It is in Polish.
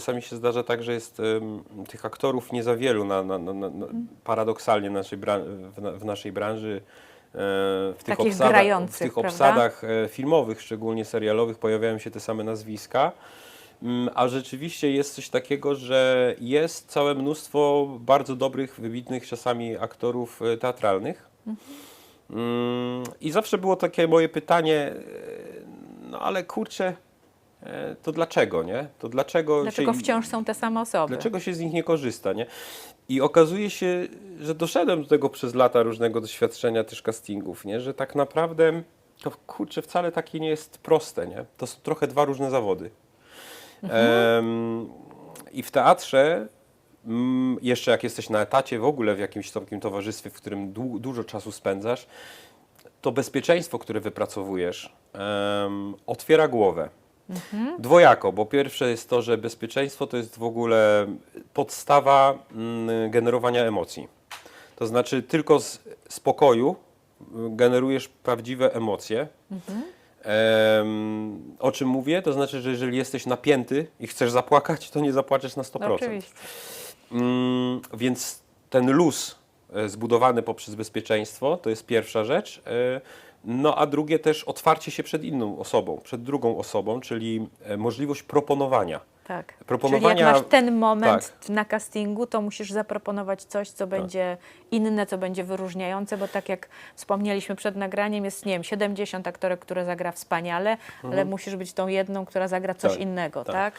Czasami się zdarza tak, że jest tych aktorów nie za wielu, na, na, na, na, paradoksalnie naszej w, na, w naszej branży. E, w tych, Takich obsadach, w tych prawda? obsadach e, filmowych, szczególnie serialowych, pojawiają się te same nazwiska. Mm, A rzeczywiście jest coś takiego, że jest całe mnóstwo bardzo dobrych, wybitnych czasami aktorów e, teatralnych. Mm, I zawsze było takie moje pytanie, no ale kurczę, to dlaczego, nie? To dlaczego, Dlaczego się- wciąż są te same osoby? dlaczego się z nich nie korzysta, nie? I okazuje się, że doszedłem do tego przez lata różnego doświadczenia też castingów, nie? Że tak naprawdę to kurczę wcale takie nie jest proste, nie? To są trochę dwa różne zawody. Em, I w teatrze, mm, jeszcze jak jesteś na etacie w ogóle w jakimś takim towarzystwie, w którym dłu- dużo czasu spędzasz, to bezpieczeństwo, które wypracowujesz, em, otwiera głowę. Dwojako, bo pierwsze jest to, że bezpieczeństwo to jest w ogóle podstawa mm, generowania emocji. To znaczy tylko z spokoju y, generujesz prawdziwe emocje. Em, o czym mówię? To znaczy, że jeżeli jesteś napięty i chcesz zapłakać, to nie zapłaczesz na 100%. No, oczywiście. Mm, więc ten luz zbudowany poprzez bezpieczeństwo to jest pierwsza rzecz. E, No a drugie też otwarcie się przed inną osobą, przed drugą osobą, czyli e, możliwość proponowania. Tak. Proponowania- Czyli jak masz ten moment tak. na castingu, to musisz zaproponować coś, co będzie inne, co będzie wyróżniające, bo tak jak wspomnieliśmy przed nagraniem, jest, nie wiem, 70 aktorek, które zagra wspaniale, ale musisz być tą jedną, która zagra coś Tak, innego, tak. tak?